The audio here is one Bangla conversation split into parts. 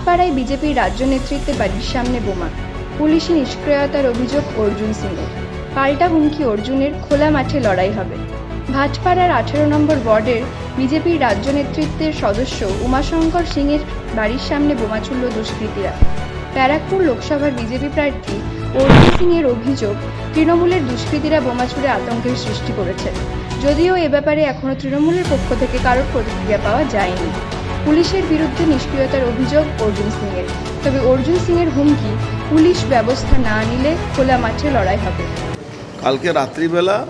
ভাটপাড়ায় বিজেপির রাজ্য নেতৃত্বে বাড়ির সামনে বোমা। পুলিশি নিষ্ক্রিয়তার অভিযোগ অর্জুন সিংয়ের। পাল্টা হুমকি অর্জুনের খোলা মাঠে লড়াই হবে। ভাটপাড়ার আঠেরো নম্বর ওয়ার্ডের বিজেপির রাজ্য নেতৃত্বের সদস্য উমাশঙ্কর সিংয়ের বাড়ির সামনে বোমা ছুড়ল দুষ্কৃতীরা। ব্যারাকপুর লোকসভার বিজেপি প্রার্থী অর্জুন সিংয়ের অভিযোগ, তৃণমূলের দুষ্কৃতীরা বোমা ছুড়ে আতঙ্কের সৃষ্টি করেছে। যদিও এ ব্যাপারে এখনও তৃণমূলের পক্ষ থেকে কারোর প্রতিক্রিয়া পাওয়া যায়নি। পুলিশের বিরুদ্ধে নিষ্ক্রিয়তার অভিযোগ অর্জুন সিংয়ের। তবে অর্জুন সিংয়ের হুমকি, পুলিশ ব্যবস্থা না নিলে খোলা মাঠে লড়াই হবে। কালকে রাত্রিবেলা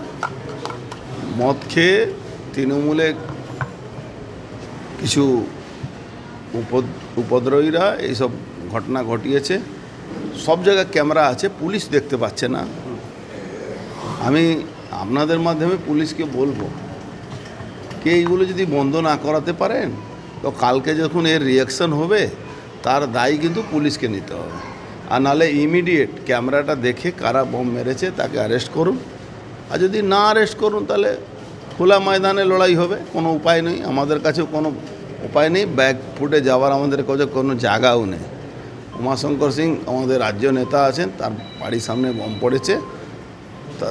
মদ খেয়ে তৃণমূলে কিছু উপদ- উপদ্রবীরা এইসব ঘটনা ঘটিয়েছে। সব জায়গায় ক্যামেরা আছে, পুলিশ দেখতে পাচ্ছে না। আমি আপনাদের মাধ্যমে পুলিশকে বলব, কে এইগুলো যদি বন্ধ না করাতে পারেন তো কালকে যখন এর রিয়াকশন হবে, তার দায়ী কিন্তু পুলিশকে নিতে হবে। আর নাহলে ইমিডিয়েট ক্যামেরাটা দেখে কারা বোম মেরেছে তাকে অ্যারেস্ট করুন। আর যদি না অ্যারেস্ট করুন, তাহলে খোলা ময়দানে লড়াই হবে, কোনো উপায় নেই। আমাদের কাছেও কোনো উপায় নেই। ব্যাগ ফুটে যাওয়ার আমাদের কাছে কোনো জায়গাও নেই। উমাশঙ্কর সিং আমাদের রাজ্য নেতা আছেন, তার বাড়ির সামনে বোম পড়েছে। তা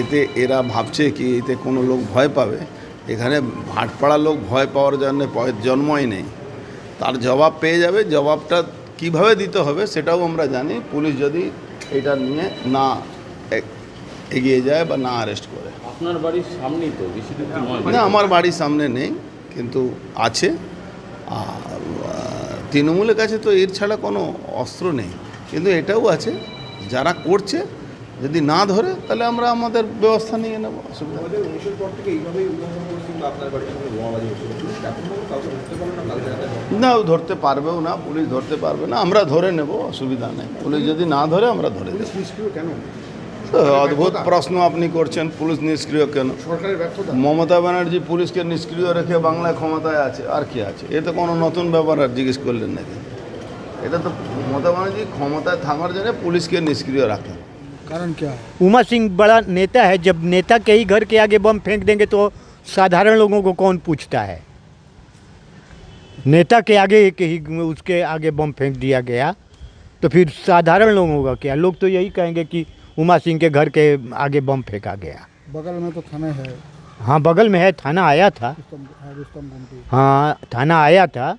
এতে এরা ভাবছে কি, এতে কোনো লোক ভয় পাবে? এখানে ভাটপাড়া লোক ভয় পাওয়ার জন্য জন্মই নেই। তার জবাব পেয়ে যাবে জবাবটা কীভাবে দিতে হবে সেটাও আমরা জানি। পুলিশ যদি এটা নিয়ে না এগিয়ে যায় বা না অ্যারেস্ট করে। আপনার বাড়ির সামনেই তো না আমার বাড়ির সামনে নেই কিন্তু আছে। তৃণমূলের কাছে তো এর ছাড়া কোনো অস্ত্র নেই। কিন্তু এটাও আছে যারা করছে যদি না ধরে তাহলে আমরা আমাদের ব্যবস্থা নিয়ে নেব অসুবিধা না ধরতে পারবেও না পুলিশ ধরতে পারবে না আমরা ধরে নেব অসুবিধা নেই। পুলিশ যদি না ধরে আমরা ধরে কেন? অদ্ভুত প্রশ্ন আপনি করছেন পুলিশ নিষ্ক্রিয় কেন? মমতা ব্যানার্জি পুলিশকে নিষ্ক্রিয় রেখে বাংলায় ক্ষমতায় আছে আর কি আছে? এ তো কোনো নতুন ব্যাপার আর জিজ্ঞেস করলেন নাকি? এটা তো মমতা ব্যানার্জি ক্ষমতায় থাকার জন্য পুলিশকে নিষ্ক্রিয় রাখেন। कारण क्या है? उमा सिंह बड़ा नेता है। जब नेता के ही घर के आगे बम फेंक देंगे तो साधारण लोगों को कौन पूछता है? नेता के आगे के ही उसके आगे बम फेंक दिया गया तो फिर साधारण लोगों का क्या? लोग तो यही कहेंगे कि उमा सिंह के घर के आगे बम फेंका गया। बगल में तो थाना है। हाँ बगल में है। थाना आया था। हाँ थाना आया था।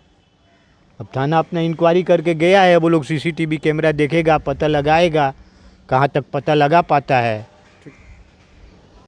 अब थाना अपना इंक्वायरी करके गया है। वो लोग सीसीटीवी कैमरा देखेगा पता लगाएगा। कहाँ तक पता लगा पाता है।